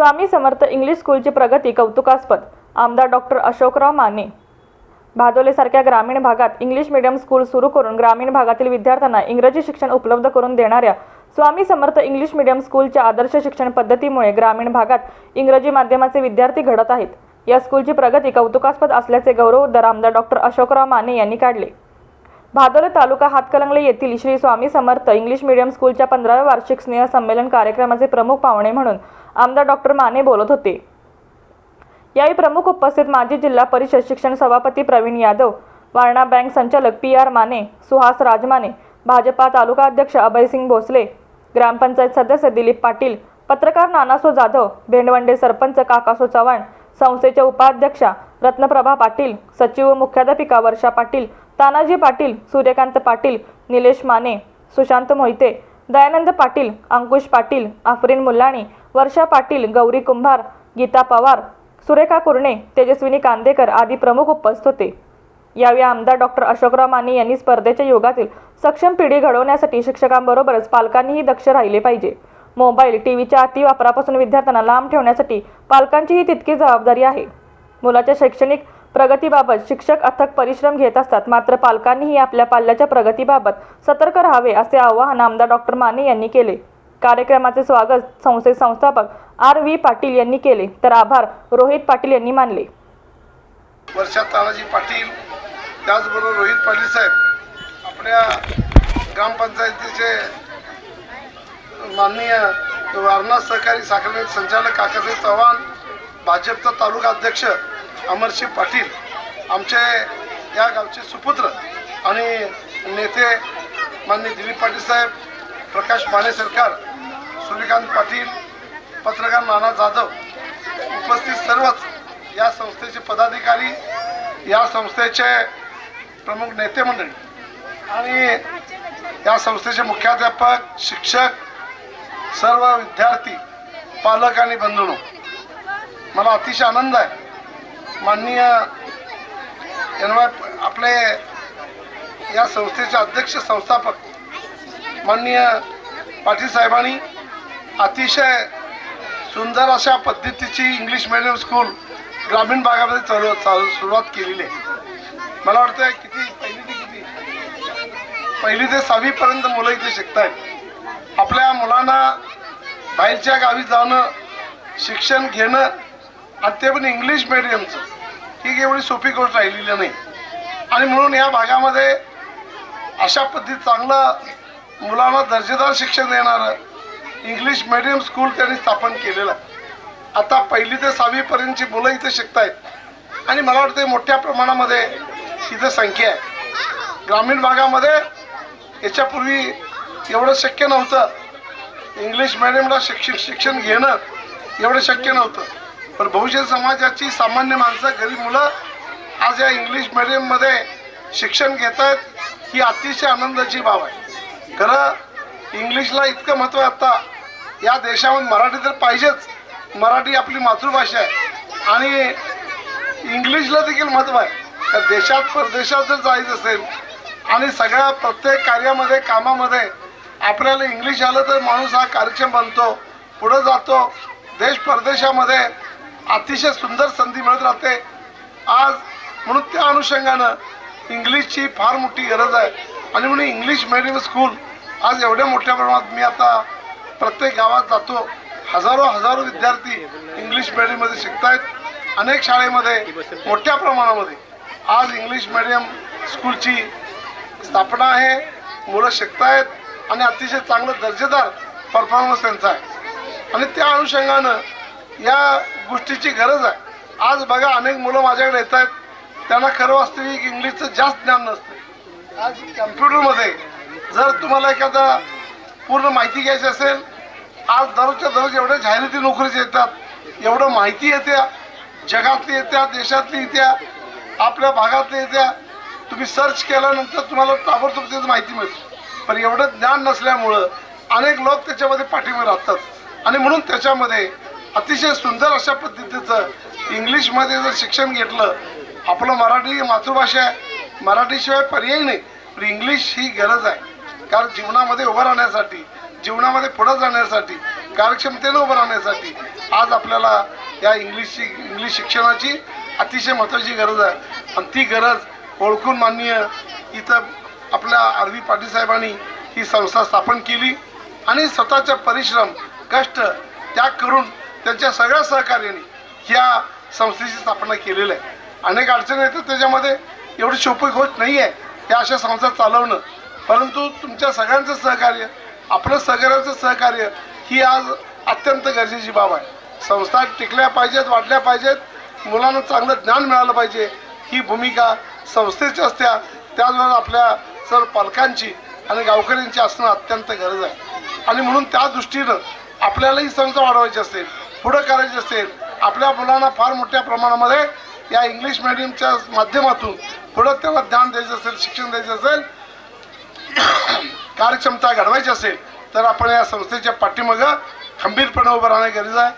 स्वामी Samarth English स्कूलची प्रगती कौतुकास्पद आमदार डॉक्टर अशोकराव माने. भादोलेसारख्या ग्रामीण भागात इंग्लिश मीडियम स्कूल सुरू करून ग्रामीण भागातील विद्यार्थ्यांना इंग्रजी शिक्षण उपलब्ध करून देणाऱ्या स्वामी समर्थ इंग्लिश मीडियम स्कूलच्या आदर्श शिक्षण पद्धतीमुळे ग्रामीण भागात इंग्रजी माध्यमाचे विद्यार्थी घडत आहेत. या स्कूलची प्रगती कौतुकास्पद असल्याचे गौरवोद्गार आमदार डॉक्टर अशोकराव माने यांनी काढले. भादोले तालुका हातकलंगले येथील श्री स्वामी समर्थ इंग्लिश मीडियम स्कूलच्या पंधराव्या वार्षिक स्नेह संमेलन कार्यक्रमाचे प्रमुख पाहुणे म्हणून आमदार डॉक्टर माने बोलत होते. यावेळी प्रमुख उपस्थित माजी जिल्हा परिषद शिक्षण सभापती प्रवीण यादव वारणा बँक संचालक पी आर माने सुहास राजमाने भाजपा तालुका अध्यक्ष अभयसिंग भोसले ग्रामपंचायत सदस्य दिलीप पाटील पत्रकार नानासो जाधव भेंडवंडे सरपंच काकासो चव्हाण संस्थेच्या उपाध्यक्षा रत्नप्रभा पाटील सचिव मुख्याध्यापिका वर्षा पाटील तानाजी पाटील सूर्यकांत पाटील निलेश माने सुशांत मोहिते दयानंद पाटील अंकुश पाटील आफरीन मुल्लाणी वर्षा पाटील गौरी कुंभार गीता पवार सुरेखा कुरणे तेजस्विनी कांदेकर आदी प्रमुख उपस्थित होते. यावेळी आमदार डॉक्टर अशोकराव माने यांनी स्पर्धेच्या युगातील सक्षम पिढी घडवण्यासाठी शिक्षकांबरोबरच पालकांनीही दक्ष राहिले पाहिजे. मोबाईल टीव्हीच्या अतिवापरापासून विद्यार्थ्यांना लांब ठेवण्यासाठी पालकांचीही तितकी जबाबदारी आहे. मुलाच्या शैक्षणिक प्रगतीबाबत शिक्षक अथक परिश्रम घेत असतात मात्र पालकांनीही आपल्या पाल्याच्या प्रगतीबाबत सतर्क राहावे असे आवाहन आमदार डॉक्टर माने यांनी केले. कार्यक्रमाचे स्वागत संस्थेचे संस्थापक आर व्ही पाटील यांनी केले. तर आभार रोहित पाटील यांनी मानले. वर्षा तानाजी पाटील त्याचबरोबर रोहित पाटील साहेब आपल्या ग्रामपंचायतीचे माननीय वारणा सहकारी साखर संचालक काकासाहेब चव्हाण भाजपचा तालुका अध्यक्ष अमरसिंह पाटील आमचे या गावचे सुपुत्र आणि नेते माननीय दिलीप पाटील साहेब प्रकाश माने सरकार सूर्यकांत पाटील पत्रकार नाना जाधव उपस्थित सर्वच या संस्थेचे पदाधिकारी या संस्थेचे प्रमुख नेते मंडळी आणि या संस्थेचे मुख्याध्यापक शिक्षक सर्व विद्यार्थी पालक आणि बंधूंनो मला अतिशय आनंद आहे. माननीय एन वाय आपले या संस्थेचे अध्यक्ष संस्थापक माननीय पाटील साहेबांनी अतिशय सुंदर अशा पद्धतीची इंग्लिश मिडियम स्कूल ग्रामीण भागामध्ये चालू चालू सुरुवात केलेली आहे. मला वाटतं किती पहिली ते किती? पहिली ते सहावीपर्यंत मुलं इथे शिकतायत. आपल्या मुलांना बाहेरच्या गावी जाणं शिक्षण घेणं आणि ते पण इंग्लिश मिडियमचं ही एवढी सोपी गोष्ट राहिलेली नाही. आणि म्हणून या भागामध्ये अशा पद्धतीत चांगलं मुलांना दर्जेदार शिक्षण देणारं इंग्लिश मिडियम स्कूल त्यांनी स्थापन केलेलं आहे. आता पहिली ते सहावीपर्यंतची मुलं इथे शिकतायत. आणि मला वाटतं मोठ्या प्रमाणामध्ये इथं संख्या आहे. ग्रामीण भागामध्ये याच्यापूर्वी एवढं शक्य नव्हतं. इंग्लिश मिडियमला शिक्षण शिक्षण घेणं एवढं शक्य नव्हतं. पण बहुजन समाजाची सामान्य माणसं गरीब मुलं आज या इंग्लिश मिडियममध्ये शिक्षण घेत आहेत ही अतिशय आनंदाची बाब आहे. खरं इंग्लिशला इतकं महत्त्व आहे आत्ता या देशामध्ये मराठी तर पाहिजेच. मराठी आपली मातृभाषा आहे. आणि इंग्लिशला देखील महत्त्व आहे. तर देशात परदेशात जर जायचं असेल आणि सगळ्या प्रत्येक कार्यामध्ये कामामध्ये आपल्याला इंग्लिश आलं तर माणूस हा कार्यक्षम बनतो पुढं जातो. देश परदेशामध्ये अतिशय सुंदर संधी मिळत राहते. आज म्हणून त्या अनुषंगानं इंग्लिशची फार मोठी गरज आहे. आणि म्हणून इंग्लिश मिडियम स्कूल आज एवढ्या मोठ्या प्रमाणात मी आता प्रत्येक गावात जातो. हजारो हजारो विद्यार्थी इंग्लिश मिडियममध्ये शिकतायत. अनेक शाळेमध्ये मोठ्या प्रमाणामध्ये. आज इंग्लिश मिडियम स्कूलची स्थापना आहे. मुलं शिकतायत आणि अतिशय चांगलं दर्जेदार परफॉर्मन्स त्यांचा आहे. आणि त्या अनुषंगानं या गोष्टीची गरज आहे. आज बघा अनेक मुलं माझ्याकडे येत आहेत त्यांना खरं वास्तविक इंग्लिशचं जास्त ज्ञान नसतं. आज कम्प्युटरमध्ये जर तुम्हाला एखादा पूर्ण माहिती घ्यायची असेल आज दररोजच्या दररोज एवढ्या जाहिराती नोकरीच्या येतात एवढं माहिती येत्या जगातली येत्या देशातली येत्या आपल्या भागातली येत्या तुम्ही सर्च केल्यानंतर तुम्हाला ताबडतोब त्याची माहिती मिळते पण एवढं ज्ञान नसल्यामुळं अनेक लोक त्याच्यामध्ये पाठीमध्ये राहतात. आणि म्हणून त्याच्यामध्ये अतिशय सुंदर अशा पद्धतीचं इंग्लिशमध्ये जर शिक्षण घेतलं आपलं मराठी ही मातृभाषा आहे. मराठीशिवाय पर्याय नाही. पण इंग्लिश ही गरज आहे. कारण जीवनामध्ये उभं राहण्यासाठी जीवनामध्ये पुढं जाण्यासाठी कार्यक्षमतेनं उभं राहण्यासाठी आज आपल्याला या इंग्लिशची इंग्लिश शिक्षणाची अतिशय महत्त्वाची गरज आहे. आणि ती गरज ओळखून माननीय इथं आपल्या आर व्ही पाटील साहेबांनी ही संस्था स्थापन केली आणि स्वतःच्या परिश्रम कष्ट त्याग करून त्यांच्या सगळ्या सहकार्याने ह्या संस्थेची स्थापना केलेली आहे. अनेक अडचणी येतात त्याच्यामध्ये. एवढी सोपी होत नाही आहे या अशा संस्था चालवणं. परंतु तुमच्या सगळ्यांचं सहकार्य आपलं सगळ्यांचं सहकार्य ही आज अत्यंत गरजेची बाब आहे. संस्था टिकल्या पाहिजेत वाढल्या पाहिजेत. मुलांना चांगलं ज्ञान मिळालं पाहिजे. ही भूमिका संस्थेची असत्या त्याचबरोबर आपल्या सर पालकांची आणि गावकऱ्यांची असणं अत्यंत गरज आहे. आणि म्हणून त्या दृष्टीनं आपल्याला ही संस्था वाढवायची असेल पुढं करायची असेल आपल्या मुलांना फार मोठ्या प्रमाणामध्ये या इंग्लिश मिडियमच्या माध्यमातून पुढं त्याला ध्यान द्यायचं असेल शिक्षण द्यायचं असेल कार्यक्षमता घडवायची असेल तर आपण या संस्थेच्या पाठीमागं खंबीरपणे उभं राहणे गरज आहे.